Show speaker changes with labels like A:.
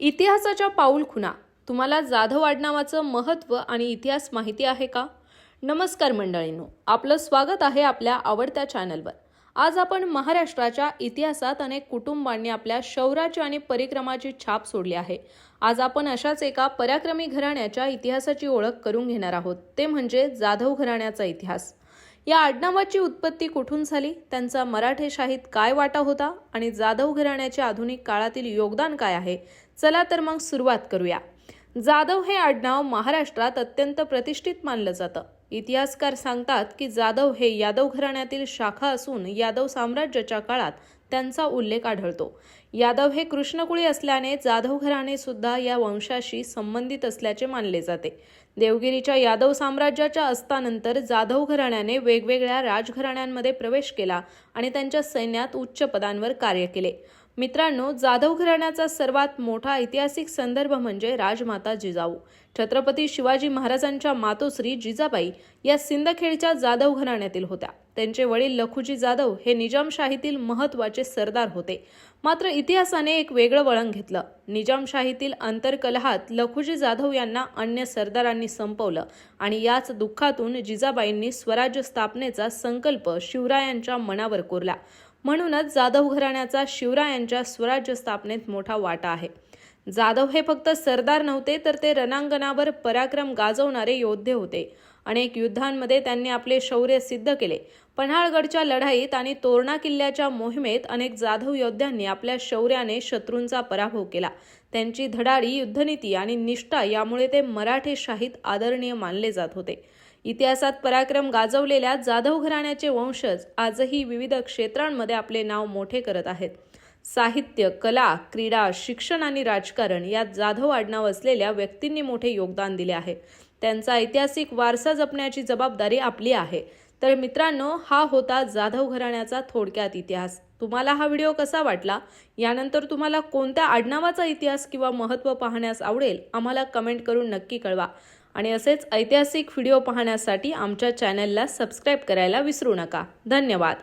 A: इतिहासाच्या पाऊल खुणा. तुम्हाला जाधव आडनावाचं महत्त्व आणि इतिहास माहिती आहे का? नमस्कार मंडळींनो. आपलं स्वागत आहे आपल्या आवडत्या चॅनलवर. आज आपण महाराष्ट्राच्या इतिहासात अनेक कुटुंबांनी आपल्या शौर्याची आणि परिक्रमाची छाप सोडली आहे. आज आपण अशाच एका पराक्रमी घराण्याच्या इतिहासाची ओळख करून घेणार आहोत. ते म्हणजे जाधव घराण्याचा इतिहास. या आडनावाची उत्पत्ती कुठून झाली? त्यांचा मराठे शाहीत काय वाटा होता? आणि जाधव घराण्याचे आधुनिक काळातील योगदान काय आहे? चला तर मग सुरुवात करूया. जाधव हे आडनाव महाराष्ट्रात अत्यंत प्रतिष्ठित मानलं जातं. इतिहासकार सांगतात की जाधव हे यादव घराण्यातील शाखा असून यादव साम्राज्याच्या काळात त्यांचा उल्लेख आढळतो. यादव हे कृष्णकुळी असल्याने जाधव घराणे सुद्धा या वंशाशी संबंधित असल्याचे मानले जाते. देवगिरीच्या यादव साम्राज्याच्या अस्तानंतर जाधव घराण्याने वेगवेगळ्या राजघराण्यांमध्ये प्रवेश केला आणि त्यांच्या सैन्यात उच्च पदांवर कार्य केले. मित्रांनो जाधव घराण्याचा सर्वात मोठा ऐतिहासिक संदर्भ म्हणजे राजमाता जिजाऊ. छत्रपती शिवाजी महाराजांच्या मातोश्री जिजाबाई या सिंदखेडच्या जाधव घराण्यातील होत्या. त्यांचे वडील लखुजी जाधव हे निजामशाहीतील महत्त्वाचे सरदार होते. मात्र इतिहासाने एक वेगळं वळण घेतलं. निजामशाहीतील अंतर्कलहात लखुजी जाधव यांना अन्य सरदारांनी संपवलं आणि याच दुःखातून जिजाबाईंनी स्वराज्य स्थापनेचा संकल्प शिवरायांच्या मनावर कोरला. म्हणूनच जाधव घराण्याचा शिवरायांच्या स्वराज्य स्थापनेत मोठा वाटा आहे. जाधव हे फक्त सरदार नव्हते तर ते रणांगणावर पराक्रम गाजवणारे योद्धे होते. अनेक युद्धांमध्ये त्यांनी आपले शौर्य सिद्ध केले. पन्हाळगडच्या लढाईत आणि तोरणा किल्ल्याच्या मोहिमेत अनेक जाधव योद्ध्यांनी आपल्या शौर्याने शत्रूंचा पराभव केला. त्यांची धडाडी युद्धनीती आणि निष्ठा यामुळे ते मराठे शाहीत आदरणीय मानले जात होते. इतिहासात पराक्रम गाजवलेल्या जाधव घराण्याचे वंशज आजही विविध क्षेत्रांमध्ये आपले नाव मोठे करत आहेत. साहित्य कला क्रीडा शिक्षण आणि राजकारण यात जाधव आडनाव असलेल्या व्यक्तींनी मोठे योगदान दिले आहे. त्यांचा ऐतिहासिक वारसा जपण्याची जबाबदारी आपली आहे. तर मित्रांनो हा होता जाधव घराण्याचा थोडक्यात इतिहास. तुम्हाला हा व्हिडिओ कसा वाटला? यानंतर तुम्हाला कोणत्या आडनावाचा इतिहास किंवा महत्त्व पाहण्यास आवडेल आम्हाला कमेंट करून नक्की कळवा. आणि असेच ऐतिहासिक व्हिडिओ पाहण्यासाठी आमच्या चॅनलला सबस्क्राईब करायला विसरू नका. धन्यवाद.